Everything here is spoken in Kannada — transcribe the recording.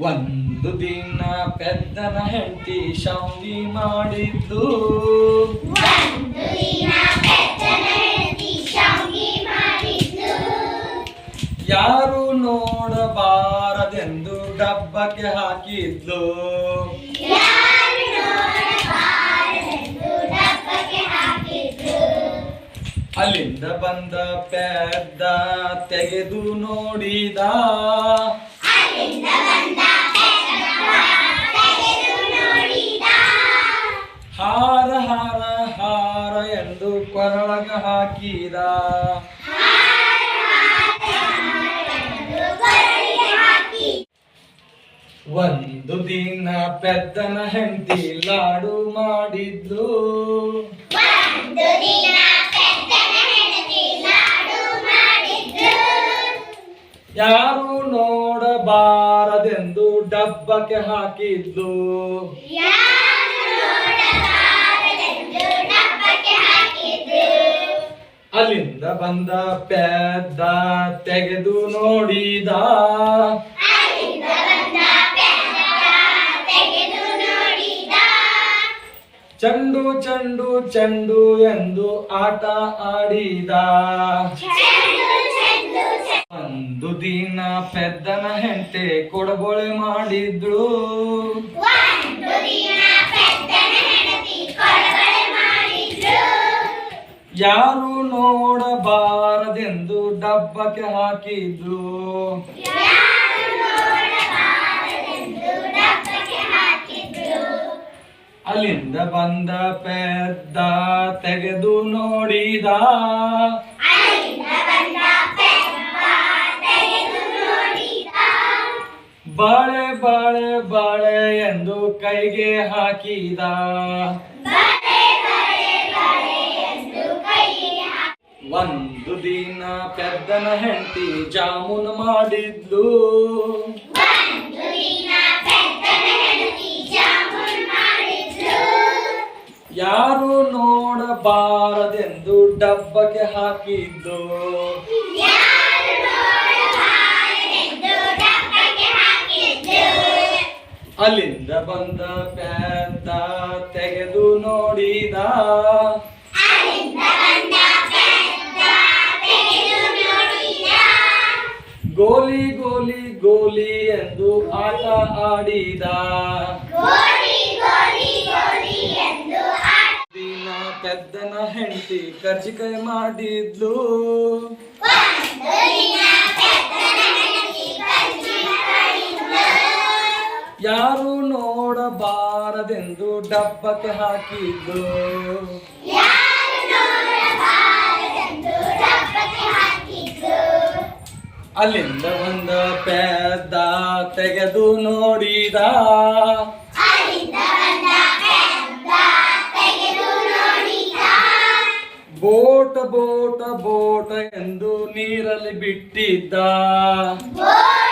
ಒಂದು ದಿನ ಪೆದ್ದನ ಹೆಂಡತಿ ಶಾಂತಿ ಮಾಡಿದ್ದು. ಯಾರು ನೋಡಬಾರದೆಂದು ಡಬ್ಬಕ್ಕೆ ಹಾಕಿದ್ಲು. ಅಲ್ಲಿಂದ ಬಂದ ಪೆದ್ದ ತೆಗೆದು ನೋಡಿದ. ಕೊರಳಗ ಹಾಕಿದ. ಒಂದು ದಿನ ಪೆದ್ದನ ಹೆಂಡತಿ ಲಾಡು ಮಾಡಿದ್ರು. ಯಾರು ನೋಡಬಾರದೆಂದು ಡಬ್ಬಕ್ಕೆ ಹಾಕಿದ್ಲು ಅಲ್ಲಿಂದ ಬಂದ ಪೆದ್ದ ತೆಗೆದು ನೋಡಿದ. ಚಂಡು ಚಂಡು ಚಂಡು ಎಂದು ಆಟ ಆಡಿದ. ಒಂದು ದಿನ ಪೆದ್ದನ ಹೆಂಡತಿ ಕೊಡಬೊಳೆ ಮಾಡಿದ್ಳು. ಯಾರು ನೋಡಬಾರದೆಂದು ಡಬ್ಬಕ್ಕೆ ಹಾಕಿದ್ರು ಅಲ್ಲಿಂದ ಬಂದ ಪೆದ್ದ ತೆಗೆದು ನೋಡಿದ. ಬಾಳೆ ಬಾಳೆ ಬಾಳೆ ಎಂದು ಕೈಗೆ ಹಾಕಿದ ಒಂದು ದಿನ ಪೆದ್ದನ ಹೆಂಡತಿ ಜಾಮೂನ್ ಮಾಡಿದ್ಲು. ಯಾರು ನೋಡಬಾರದೆಂದು ಡಬ್ಬಕ್ಕೆ ಹಾಕಿದ್ದು. ಅಲ್ಲಿಂದ ಬಂದ ಪೆದ್ದ ತೆಗೆದು ನೋಡಿದ ಗೋಲಿ ಗೋಲಿ ಗೋಲಿ ಎಂದು ಆಟ ಆಡಿದ. ದಿನ ಪೆದ್ದನ ಹೆಂಡತಿ ಕರ್ಜಿಕಾಯಿ ಮಾಡಿದ್ಲು. ಯಾರು ನೋಡಬಾರದೆಂದು ಡಬ್ಬಕ್ಕೆ ಹಾಕಿದ್ಲು. ಅಲ್ಲಿಂದ ಬಂದ ಪೆದ್ದ ತೆಗೆದು ನೋಡಿದ. ಬೋಟ ಬೋಟ ಬೋಟ ಎಂದು ನೀರಲ್ಲಿ ಬಿಟ್ಟಿದ್ದ ಬೋಟ